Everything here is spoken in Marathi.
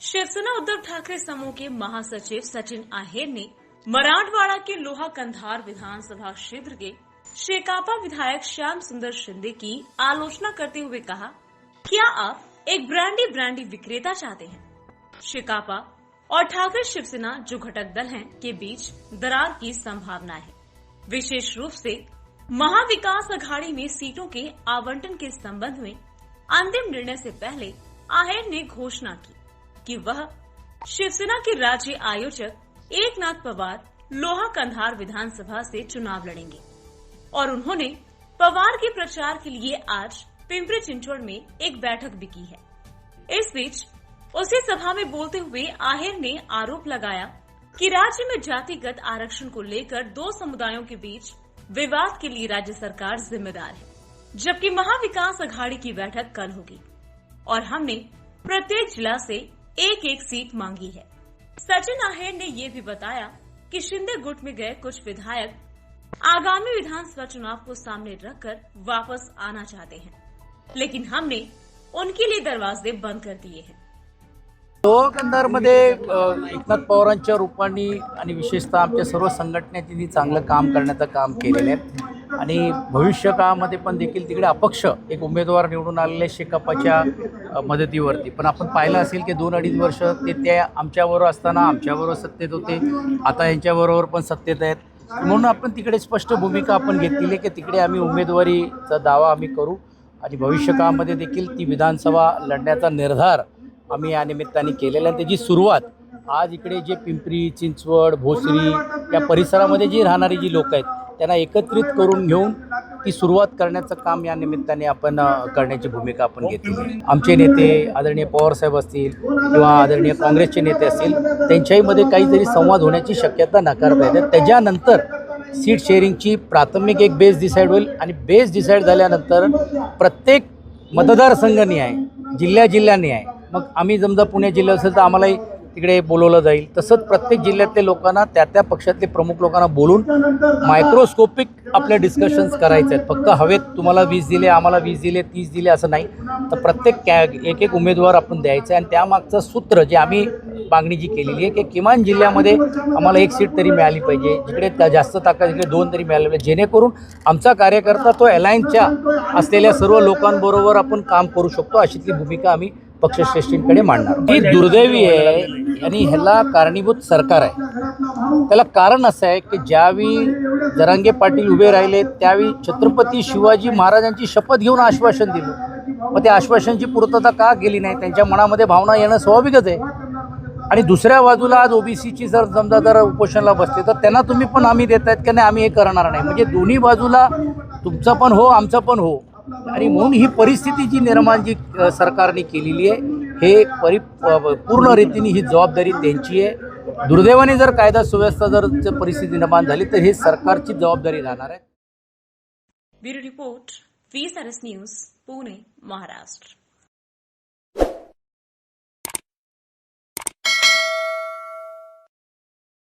शिवसेना उद्धव ठाकरे समूह के महासचिव सचिन आहेर ने मराठवाड़ा के लोहा कंधार विधानसभा क्षेत्र के शेकापा विधायक श्याम सुंदर शिंदे की आलोचना करते हुए कहा, क्या आप एक ब्रांडी ब्रांडी विक्रेता चाहते हैं? शेकापा और ठाकरे शिवसेना जो घटक दल हैं, के बीच दरार की संभावना है। विशेष रूप से महाविकास अघाड़ी में सीटों के आवंटन के संबंध में अंतिम निर्णय से पहले आहेर ने घोषणा की। कि वह शिवसेना के राज्य आयोजक एकनाथ पवार लोहा कंधार विधानसभा से चुनाव लड़ेंगे। और उन्होंने पवार के प्रचार के लिए आज पिंपरी चिंचवड़ में एक बैठक भी की है। इस बीच उसी सभा में बोलते हुए आहिर ने आरोप लगाया कि राज्य में जातिगत आरक्षण को लेकर दो समुदायों के बीच विवाद के लिए राज्य सरकार जिम्मेदार है, जबकि महाविकास अघाड़ी की बैठक कल होगी। और हमने प्रत्येक जिला से एक एक सीट मांगी है। सचिन आहेर ने ये भी बताया कि शिंदे गुट में गए कुछ विधायक आगामी विधानसभा चुनाव को सामने रखकर वापस आना चाहते हैं, लेकिन हमने उनके लिए दरवाजे बंद कर दिए हैं। कंधारमध्ये एकनाथ पवारांच्या रूपाने विशेषतः आमच्या सर्व संघटनेने चांगलं काम करण्याचं काम केलेलं आहे. आणि भविष्य काळामध्ये पण देखील तिकडे अपक्ष एक उमेदवार निवडून आलेले शेकापाच्या मदतीवरती. पण आपण पाहिलं असेल की दोन अडीच वर्ष ते त्या आमच्याबरोबर असताना आमच्याबरोबर सत्तेत होते. आता यांच्याबरोबर पण सत्तेत आहेत. म्हणून आपण तिकडे स्पष्ट भूमिका आपण घेतलेली आहे की तिकडे आम्ही उमेदवारीचा दावा आम्ही करू. आणि भविष्य काळामध्ये देखील ती विधानसभा लढण्याचा निर्धार आम्ही या निमित्ताने केलेला आणि त्याची सुरुवात आज इकडे जे पिंपरी चिंचवड भोसरी या परिसरामध्ये जी राहणारी जी लोक आहेत त्यांना एकत्रित करून घेऊन ती सुरुवात करण्याचं काम या निमित्ताने आपण करण्याची भूमिका आपण घेतली. आमचे नेते आदरणीय पवारसाहेब असतील किंवा आदरणीय काँग्रेसचे नेते असतील त्यांच्याहीमध्ये काहीतरी संवाद होण्याची शक्यता नाकारता येते. त्याच्यानंतर सीट शेअरिंगची प्राथमिक एक बेस डिसाईड होईल आणि बेस डिसाईड झाल्यानंतर प्रत्येक मतदारसंघाने आहे जिल्ह्या जिल्ह्याने आहे मग आम्ही समजा पुणे जिल्हा असेल तर आम्हालाही तिकडे बोलवलं जाईल. तसंच प्रत्येक जिल्ह्यातले लोकांना त्या त्या पक्षातले प्रमुख लोकांना बोलून मायक्रोस्कोपिक आपले डिस्कशन्स करायचे आहेत. फक्त हवेत तुम्हाला वीस दिले आम्हाला वीस दिले तीस दिले असं नाही. तर प्रत्येक कॅ एक एक उमेदवार आपण द्यायचं आहे आणि त्यामागचं सूत्र जे आम्ही मागणी जी केलेली आहे की किमान जिल्ह्यामध्ये आम्हाला एक सीट तरी मिळाली पाहिजे. जिकडे त्या जास्त ताकद इकडे दोन तरी मिळाले पाहिजे. जेणेकरून आमचा कार्यकर्ता तो अलायन्सच्या असलेल्या सर्व लोकांबरोबर आपण काम करू शकतो. अशीतली भूमिका आम्ही पक्षश्रेष्ठींकडे मांडणार. ही दुर्दैवी आहे आणि ह्याला कारणीभूत सरकार आहे. त्याला कारण असं आहे की ज्यावेळी जरांगे पाटील उभे राहिले त्यावेळी छत्रपती शिवाजी महाराजांची शपथ घेऊन आश्वासन दिलं. मग त्या आश्वासनची पूर्तता का केली नाही? त्यांच्या मनामध्ये भावना येणं स्वाभाविकच आहे. आणि दुसऱ्या बाजूला आज ओबीसीची जर समजा जर उपोषणाला बसते तर त्यांना तुम्ही पण आम्ही देत आहेत की नाही आम्ही हे करणार नाही. म्हणजे दोन्ही बाजूला तुमचं पण हो आमचं पण हो. आणि म्हणून ही परिस्थिती जी निर्माण जी सरकारने केलेली आहे हे परि पूर्ण रीतीने ही जबाबदारी त्यांची आहे. दुर्दैवाने जर कायदा सुव्यवस्था जर परिस्थिती निर्माण झाली तर हे सरकारची जबाबदारी राहणार आहे. Bureau report news Pune Maharashtra.